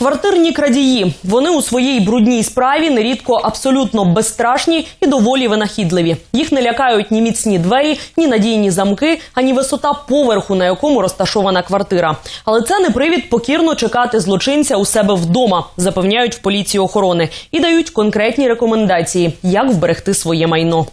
Квартирні крадії. Вони у своїй брудній справі нерідко абсолютно безстрашні і доволі винахідливі. Їх не лякають ні міцні двері, ні надійні замки, ані висота поверху, на якому розташована квартира. Але це не привід покірно чекати злочинця у себе вдома, запевняють в поліції охорони і дають конкретні рекомендації, як вберегти своє майно.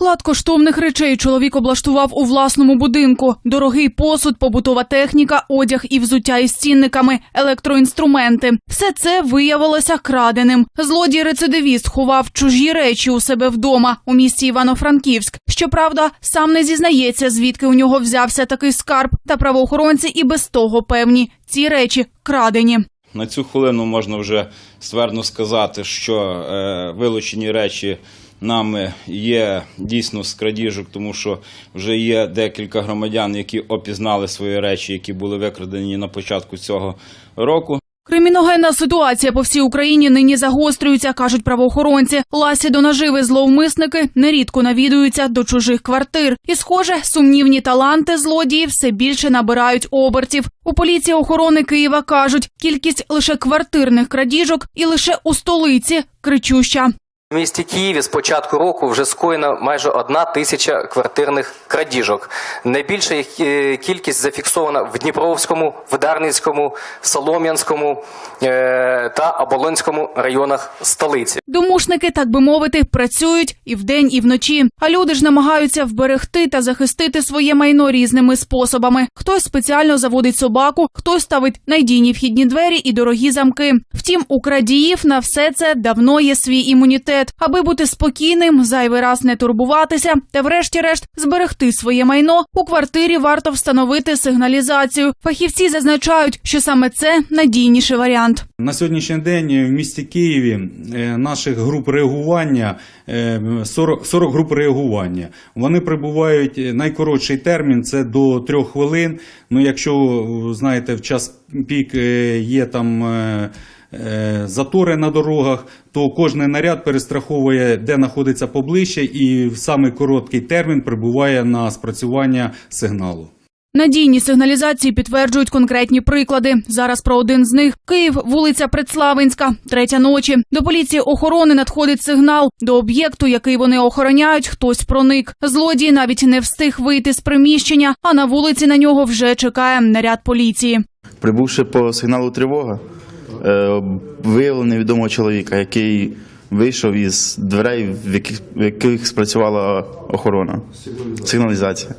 Склад коштовних речей чоловік облаштував у власному будинку. Дорогий посуд, побутова техніка, одяг і взуття із цінниками, електроінструменти. Все це виявилося краденим. Злодій-рецидивіст ховав чужі речі у себе вдома у місті Івано-Франківськ. Щоправда, сам не зізнається, звідки у нього взявся такий скарб. Та правоохоронці і без того певні ці речі крадені. На цю хвилину можна вже ствердно сказати, що е, вилучені речі нами є дійсно з крадіжок, тому що вже є декілька громадян, які опізнали свої речі, які були викрадені на початку цього року. Криміногенна ситуація по всій Україні нині загострюється, кажуть правоохоронці. Ласі до наживи зловмисники нерідко навідуються до чужих квартир. І, схоже, сумнівні таланти злодіїв все більше набирають обертів. У поліції охорони Києва кажуть, кількість лише квартирних крадіжок і лише у столиці кричуща. В місті Києві з початку року вже скоєно майже одна тисяча квартирних крадіжок. Найбільша їх е, кількість зафіксована в Дніпровському, в Дарницькому, Солом'янському е, та Оболонському районах столиці. Домушники, так би мовити, працюють і вдень, і вночі. А люди ж намагаються вберегти та захистити своє майно різними способами. Хтось спеціально заводить собаку, хтось ставить надійні вхідні двері і дорогі замки. Втім, у крадіїв на все це давно є свій імунітет, аби бути спокійним, зайвий раз не турбуватися та, врешті-решт, зберегти своє майно. У квартирі варто встановити сигналізацію. Фахівці зазначають, що саме це надійніший варіант. На сьогоднішній день в місті Києві е, наших груп реагування е, 40, 40 груп реагування. Вони прибувають е, найкоротший термін це до трьох хвилин. Ну, якщо е, знаєте, в час пік е, є там. е, е, Затори на дорогах, то кожний наряд перестраховує, де знаходиться поближче, і в самий короткий термін прибуває на спрацювання сигналу. Надійні сигналізації підтверджують конкретні приклади. Зараз про один з них Київ, вулиця Предславинська, третя ночі. До поліції охорони надходить сигнал. До об'єкту, який вони охороняють, хтось проник. Злодій навіть не встиг вийти з приміщення, а на вулиці на нього вже чекає наряд поліції. Прибувши по сигналу тривога, е, виявили невідомого чоловіка, який вийшов із дверей, в яких, в яких спрацювала охорона. Сигналізація.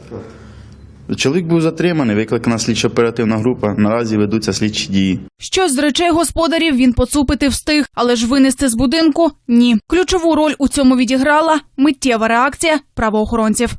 Чоловік був затриманий, викликана слідчо-оперативна група. Наразі ведуться слідчі дії. Щось з речей господарів він поцупити встиг, але ж винести з будинку ні. Ключову роль у цьому відіграла миттєва реакція правоохоронців.